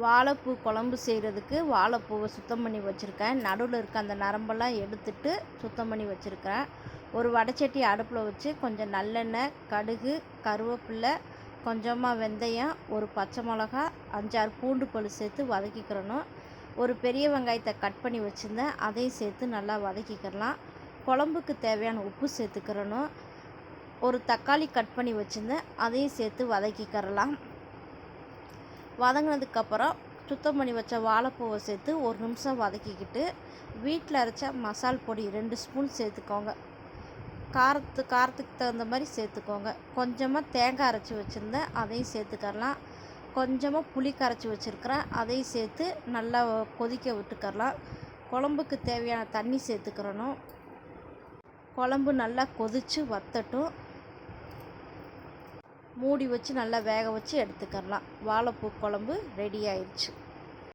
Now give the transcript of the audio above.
வாழைப்பூ குழம்பு செய்கிறதுக்கு வாழைப்பூவை சுத்தம் பண்ணி வச்சுருக்கேன். நடுவில் இருக்க அந்த நரம்பெல்லாம் எடுத்துட்டு சுத்தம் பண்ணி வச்சுருக்கேன் ஒரு வடைச்சட்டி அடுப்பில் வச்சு கொஞ்சம் நல்லெண்ணெய் கடுகு கருவேப்பில்லை கொஞ்சமாக வெந்தயம் ஒரு பச்சை மிளகா அஞ்சாறு பூண்டு பல் சேர்த்து வதக்கிக்கிறணும். ஒரு பெரிய வெங்காயத்தை கட் பண்ணி வச்சுருந்தேன். அதையும் சேர்த்து நல்லா வதக்கிக்கிறலாம் குழம்புக்கு தேவையான உப்பு சேர்த்துக்கிறணும். ஒரு தக்காளி கட் பண்ணி வச்சுருந்தேன். அதையும் சேர்த்து வதக்கிக்கிறலாம் வதங்கினதுக்கப்புறம் சுத்தம் பண்ணி வச்ச வாழைப்பூவை சேர்த்து ஒரு நிமிஷம் வதக்கிக்கிட்டு வீட்டில் அரைச்ச மசால் பொடி ரெண்டு ஸ்பூன் சேர்த்துக்கோங்க. காரத்து காரத்துக்கு தகுந்த மாதிரி சேர்த்துக்கோங்க. கொஞ்சமாக தேங்காய் அரைச்சி வச்சுருந்தேன் அதையும் சேர்த்துக்கரலாம். கொஞ்சமாக புளி கரைச்சி வச்சுருக்கிறேன் அதையும் சேர்த்து நல்லா கொதிக்க விட்டுக்கரலாம். குழம்புக்கு தேவையான தண்ணி சேர்த்துக்கிறணும். குழம்பு நல்லா கொதித்து வத்தட்டும். மூடி வச்சு நல்லா வேக வச்சு எடுத்துக்கரலாம் வாழைப்பூ குழம்பு ரெடி ஆயிடுச்சு